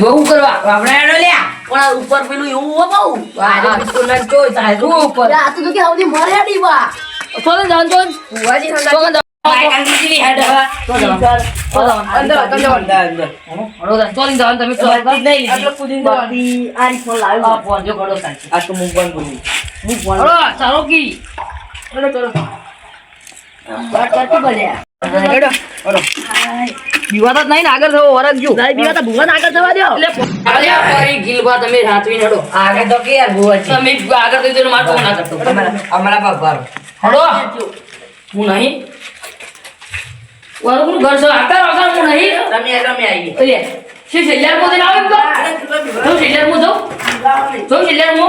બહુ કરવા. એનો લ્યા. પણ આ ઉપર પેલું એવું હો બહુ. આજે બિસ્કુટ ના થાય શું ઉપર? આ તો કે આવડી મરે ડી બા ચોલે જાન ચોલ બુવાજી આ રીત ફોન આ ફોન જો આ તો ફોન ચાલો કી. ચલો ચલો બાટ કરતી બળ્યા હેડો. હળો બીવા તો નહીં આગળ થવો વરક જો નહીં બીવા ભુવન આગળ જવા દ્યો. એટલે અલ્યા ગિલબા તમે હાથવીને હડો આગળ તો કે યાર ભુવાજી? તમે આગળ થઈ જઈને મારતો ના કરતો. અમારા બાપા હળો હું નહીં. વારું ઘર છો. આકાર આકાર હું નહીં. રમે રમે આવી અલે શી શેલ્યાર મો દેન આવે તો જો શેલ્યાર મો જો. જો શેલ્યાર મો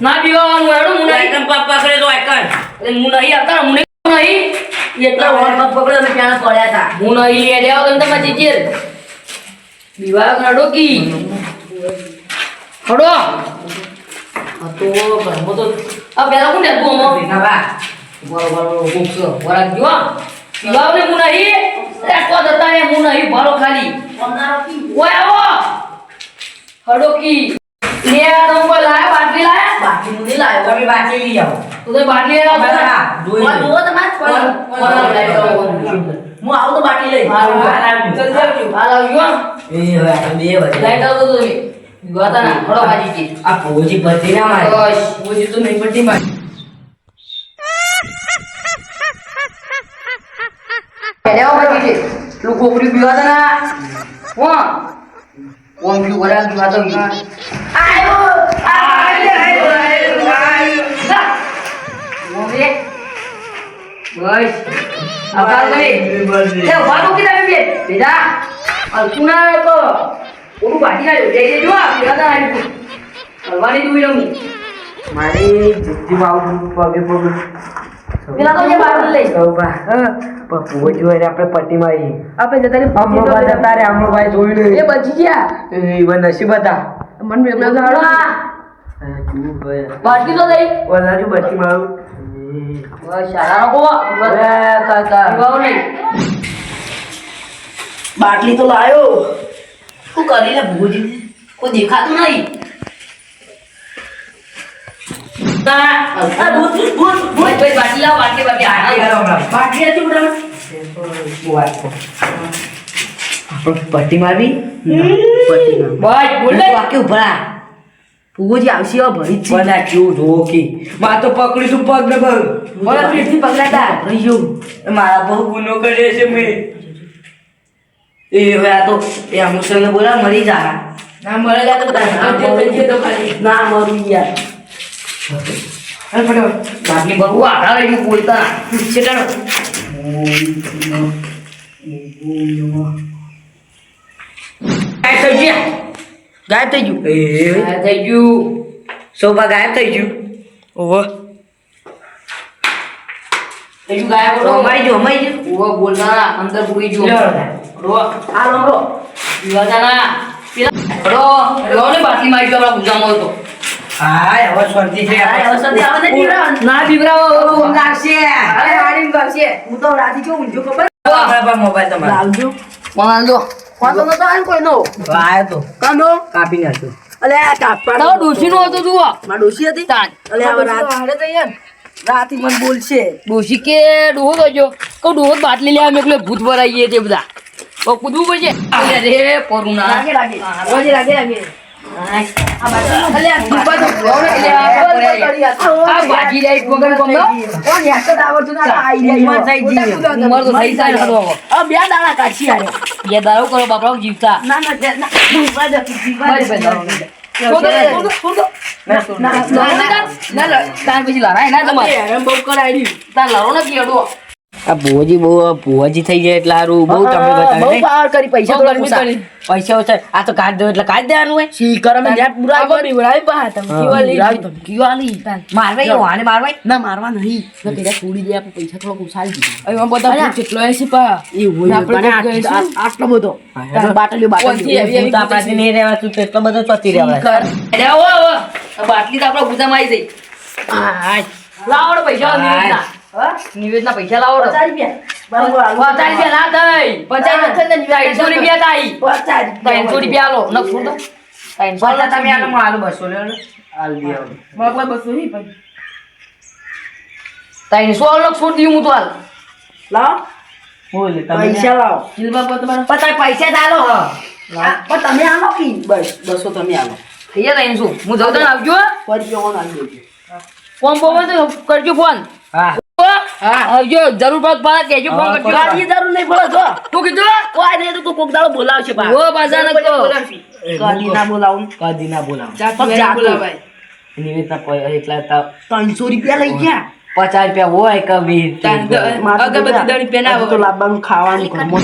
ના બીવાનું હેડો હું નહીં. એકદમ પાપા કરે તો એકન એટલે હું નહીં આકાર હું નહીં. એટલા વોર પગ પકડ્યો તો ત્યાં પડ્યા હતા. હું નહીં લે દેવા ગંતા માં જીજીર બીવા નડો કી. હડો. તો ઘરમાં તો આ પેલા કોણ દેખું અમાર ભીખાબા બરોબર બુક્સ વરાક જો બીવાને હું. નહીં. એ કો હું નહીં. ભારો ખાલી. ઓય આવો. હડો કી. લે કોઈ લાયા બાટલી લાયા? બાકી મુની લાવ્યો તમે બાટલી લઈ આવો. તો તે બાટલી લાયા બરાબર. જોઈ કોણ જુઓ તમારે? કોણ? કોણ લાયો હું આવું તો બાકી લઈ. મારું હાલ આવ્યું. ચલ. હાલ આવ્યો એ હવે આ બે વાગે. લાઈટ આવતો તો ગોતા ના હડો ભાજી કી આ પોજી બધી ના મારે. બસ પોજી તો નહીં પડતી મારે. લેવા બાજી છે તું કોકરી બીવાતા ના. કોણ કોણ બીવું વરાક બીવાતો કી? આયો આયો આયો આયો મોગે બસ. આભાર ભાઈ. લે વાતો કીધા બે બેટા અલ્પુના તો ઓરું બાજી ના જઈ જઈ જો બીવાતા આવી હલવાની દુઈ રમી મારી જુદ્ધી માં પગે પગે. પેલા તો જે બાટલી લઈ. ભોજી હોય ને આપણે પટ્ટી મારી આપણે જતા રહી અમૃભાઈ જતા રે અમૃભાઈ જોઈ એ બચી ગયા. લે એ નસીબ હતા. મન મેઘલા તો હાડો બાટલી તો લઈ. ઓલાજુ બટ્ટી મારું. બસ શાળા કો અરે કાકા પીવાઓ નહીં. બાટલી તો લાયો. શું કરી લે ભૂજી કોઈ દેખાતું નહીં. આ ભૂત ભૂત ભૂત ભાઈ ભાઈ બાટલી લાવ. બાટલી બાટલી પટ્ટી મારવી? બસ ઉભરા આવશે ભરી છે. બધા કેવું જોવો કે. માં તો પકડીશું પગ ને પગ. બોલો પકડાતા. ભરી મારા બહુ ગુનો કર્યો છે મેં. એ હવે આ તો એ અમુસરને બોલા મરી જા. ના જા તો ના મરું. યાર. બાટલી બહુ આડા લઈ બોલતા છેટાડો ગાયબ થઈ ગયા? ગાયબ થઈ ગયું. એ. આ થઈ ગયું. સોફા ગાયબ થઈ ગયું. ઓહો થઈ ગાયબ તો અમારી જો અમારી જો. બોલતા અંદર પૂરી જો. લો. રો આ પીવાતા ના પેલા. રો રો ને બાટલી મારી ગયો આપણા ગુજામાં હતો. હાય હવે શાંતિ છે. અરે, હવે શાંતિ. આવે ને બીવડાવવાનું. ના બીવરાવો ઊંઘ આવશે અરે હાડી કરશે હું તો રાતી કેવું ઊંઘ્યો ખબર? આપણા મોબાઈલ તમારો. લાવજો. વાંધો? વાંધો નતો આવે કોઈ નો આયો તો. કાનો? કાપી નાખ્યો. અલે આ કાપા તો ડોશી નો હતો જુઓ. માં હતી? તાન. અલે હવે રાત હારે તો રાતી મને બોલશે. ડોશી કે ડોહો ગયો કહું ડોહો બાટલી લેવા મેં ભૂત ભરાઈએ તે બધા. તો કૂદવું પડશે. અરે પરું ના લાગે. લાગે લાગે લાગે. બે દારૂ કરો બાપડા જીવતા ના ના તાર પછી લડાય ના તમારે તાર લડો ને કેડો આ ભુવાજી બહુ ભુવાજી થઈ જાય એટલે સારું બહુ તમે બતાવે બહુ પાવર કરી પૈસા તો કરી. પૈસા ઓછા. આ તો કાઢ દો એટલે કાઢ દેવાનું હોય. શી કરે મેં નેટ બુરાઈ આગળ કરી. બીવડાવી પા તમે હા. કેવા લઈ બુરાઈ ધમકીઓ મારવા મારવાય વાને મારવાય. ના મારવા નહીં. તો પેલા છોડી દે આપણે પૈસા થોડો ઉછાળી દીધા. એમાં બધા કેટલો હશે પા એવું હોય આપણે આટલો બધો. હા, તાર બાટલીઓ બાટલીઓ તો આપણાથી નહીં રહેવા તું એટલો બધો પતી રહેવા અરે આવો. બાટલી તો આપણા ગુજામાં આવી જઈ આ- લાવો ને પૈસા હાય. નિવેદના. પૈસા લાવો તો. પચાસ રૂપિયા. બરાબર, પચાસ રૂપિયા ના થઈ પચાસ ત્રણસો રૂપિયા થાય. ત્રણસો રૂપિયા આલો. ન છોડ ત્રણસો તમે આલો, તમે હાલો બસો દે નહીં. ત્રણસો આલો છોડ દઉં હું તો હાલ. લાવો. બોલે પૈસા લાવો. શિલ્પા પર તમારે પચાસ પૈસા જ આલો હા. પણ તમે આલો કી બસ બસો તમે આલો. થઈ ગયા ત્રણસો. હું જઉં આવજો હો. ફરી ફોન આવી દેજો ફોન ફોન તો કરજો ફોન. હા. હા. જરૂર પડે પાછા કહેજો ફોન કરજો કાઢી જરૂર નહીં બોલો જો. તું કીધું? કોઈ નહીં તું કોક દાડો બોલાવશે બા ઓ પાછા ન તો. કદી ના બોલાવું. કદી ના બોલાવ. પણ જાતો. નિવેદના પ- એટલા તા- ત્રણસો રૂપિયા લઈ ગયા. પચાસ રૂપિયા હોય કે વીસ મારે તો બધા- તો લાવવાનું ખાવાનું ઘરમાં.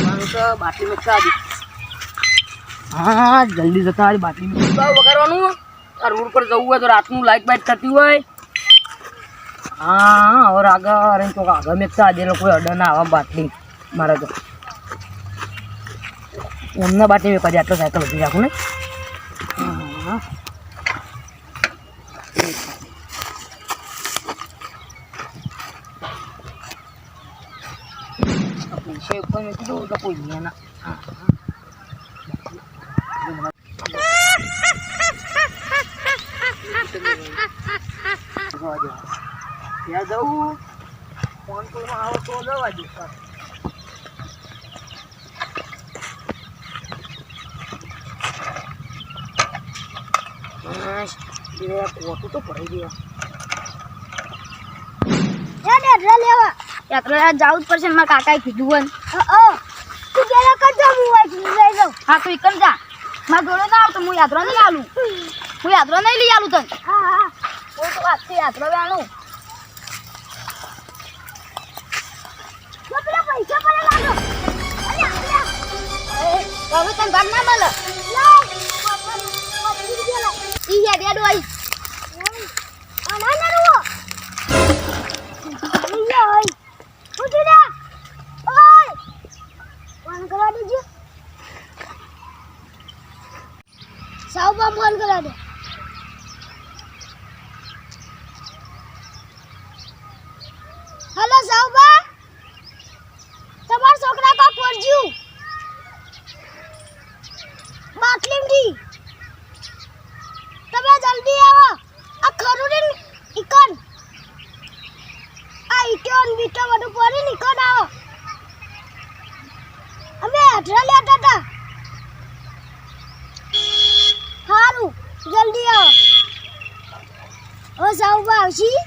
હા જલ્દી જતા બાટલી વગાડવાનું. આ રોડ પર જવું હોય તો રાતનું લાઈટ બાઈટ થતી હોય. હા હવે આગળ અરે તો આગળ મેં આજે લોકો અડર ના આવા બાટલી મારે તો. એમના બાટલી મેં કદી આટલો સાયકલ ઊભી રાખું ને. પૈસા ઉપર મેં કીધું તો કોઈ નહીં એના ત્યાં જવું. ફોન કોલમાં આવો તો જવા દે. પોતું તો ભરાઈ ગયા. યાત્રા જવું જ પડશે ને મારા કાકાએ કીધું હોય તું પેલા કરજો હું લઈ જાઉં હા તું એકમ જા મારા જોડે ના આવતો હું યાત્રા નહીં આલું. હું યાત્રા નહીં લઈ આલું તને. હા હા હું. તો વાત છે યાત્રા આલું હવે તને ભાગ ના મળે. ઈ યાદ યાદ હોય ના ના રૂવો ઓય ઉઠી જા. ઓય. ફોન કરવા દેજો. સાઉબા ફોન કરવા દે હેલો સાઉબા તમારા છોકરા કા પડજ્યું બાટલીમથી તમે જલ્દી આવો આ ખરું ને ઇકન આ ઈટોન બીટો બધું પડી નીકળ આવો અમે અઢરા લેતા હતા સારું જલ્દી આવો હવે સાઉબા આવશી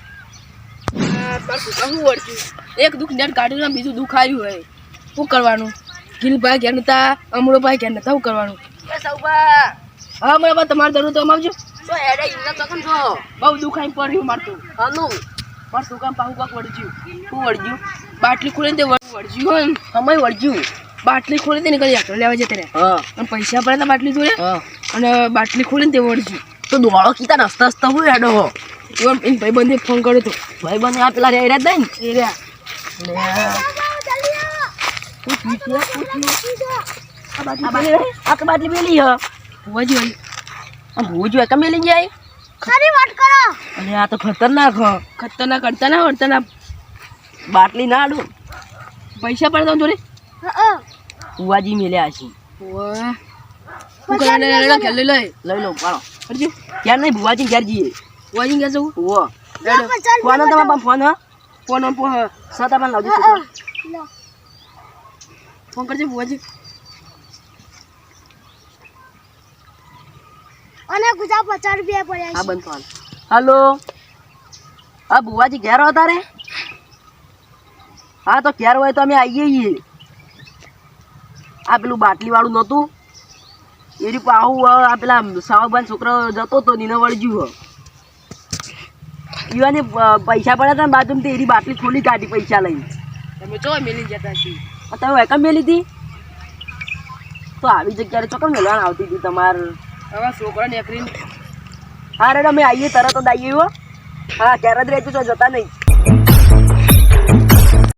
એક દુઃખ નેટ કાઢ્યું ને બીજું દુઃખ આવ્યું હોય. શું કરવાનું? ગિલભાઈ ઘેર નતા અમરોભાઈ ઘેર નતા શું કરવાનું? હા અમરોભાઈ તમારે જરૂર તો બહુ દુઃખ આવી પડ્યું મારતું. હાનું. મારું શું કામ પાહું પાક વળજ્યું શું વળજ્યું બાટલી ખોલીને તે વળજ્યું અમે વળજ્યું બાટલી ખોલી તે નીકળી આટલો લેવા જતે હા. અને પૈસા પડે ને બાટલી જોડે. અને બાટલી ખોલીને તે વળજ્યું તો દોડો કીતા રસ્તા રસ્તા હોય હો. એમ ભાઈબંધે ફોન કર્યો હતો ભાઈ બને આ પેલા રહ્યા હતા ને એ રહ્યા બાટલી પેલી હ ભુવાજી વળી. આ ભૂજ હોય કે મેલી જાય? ખરી વાત કરો. અને આ તો ખતરનાક હ. ખતરનાક કરતા ના વળતા બાટલી ના આડું. પૈસા પડે તો જોડે હા ફુવાજી મેલ્યા છે. લઈ લો. પાડો ક્યાં નહીં ભુવાજી ઘેર જઈએ? વાજી ગયા જવું ઓ ફોન તમારા પાસે ફોન હ ફોન આપો હા સતા પણ લાવજો. ફોન કરજો બુવાજી અને ગુજા પચાસ રૂપિયા પડ્યા હા બંધ ફોન હલો હા ભુવાજી ઘેર હતા રે હા તો ઘેર હોય તો અમે આવીએ છીએ આ પેલું બાટલી વાળું નહોતું એ રીતે આવું આ પેલા સાવાબાન છોકરો જતો તો નીને વળજ્યું હ ઈવાને પૈસા પડ્યા હતા ને બાજુમાં એની બાટલી ખોલી કાઢી પૈસા લઈને. તમે જો મેલી જતા હતી તમે વેકમ મેલી હતી? તો આવી જગ્યાએ ચોકમ મેળવાણ આવતી હતી તમારે? હવે છોકરા નીકળીને હા રેડ અમે આવીએ તરત જ આવીએ હો. હા ક્યારે જ રહેતું જતા નહીં.